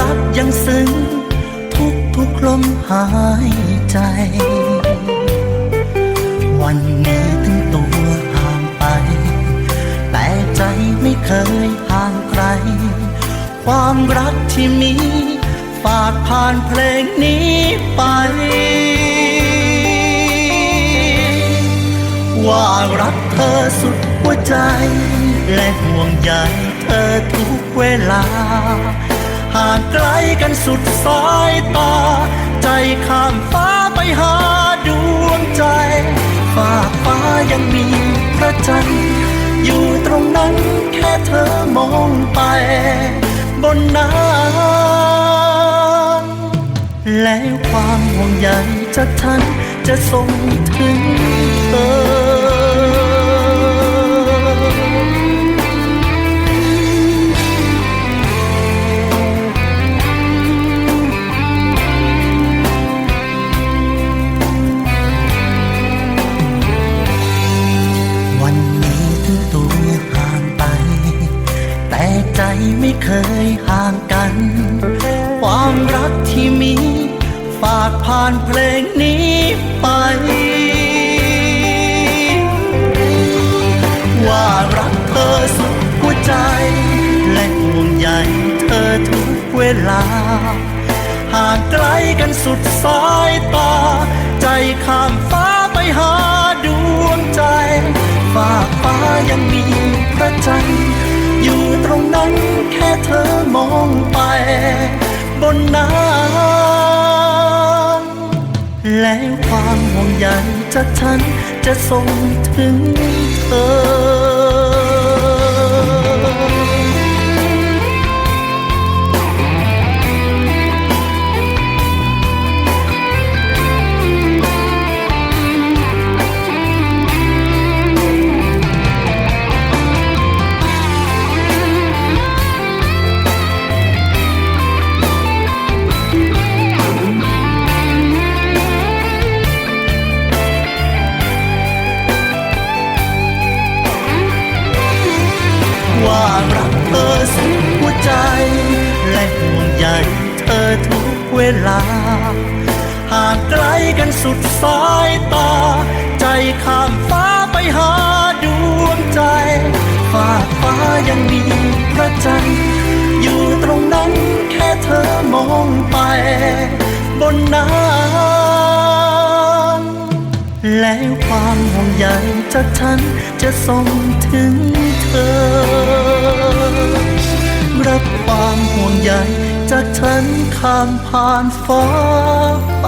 รักยังสึนทุกทุกลมหายใจ วันนี้ถึงตัวห่างไป แต่ใจไม่เคยห่างไกล ความรักที่มีฝากผ่านเพลงนี้ไป ว่ารักเธอสุดหัวใจ และห่วงใยเธอทุกเวลา ห่างไกลกันสุดสายตา ใจข้ามฟ้าไปหาดวงใจฝากฟ้ายังมีพระจันทร์อยู่ตรงนั้นแค่เธอมองไป บนน้ำแล้วความห่วงใยจากฉันจะส่งถึงเธอ ไม่เคยห่างกัน ความรักที่มีฝากผ่านเพลงนี้ไป ว่ารักเธอสุดหัวใจ และห่วงใยเธอทุกเวลา ห่างไกลกันสุดสายตา ใจข้ามฟ้าไปหาดวงใจ ฝากฟ้ายัง แค่เธอมองไป บนน้ำแล้วความห่วงใยจากฉันจะส่งถึงเธอ ใจ และห่วงใยเธอทุกเวลา ห่างไกลกันสุดสายตา ใจข้ามฟ้าไปหาดวงใจฝากฟ้ายังมีพระจันทร์อยู่ตรงนั้นแค่เธอมองไป บนน้ำแล้วความห่วงใยจากฉันจะส่งถึงเธอ ใหญ่จากฉันข้ามผ่านฟ้าไป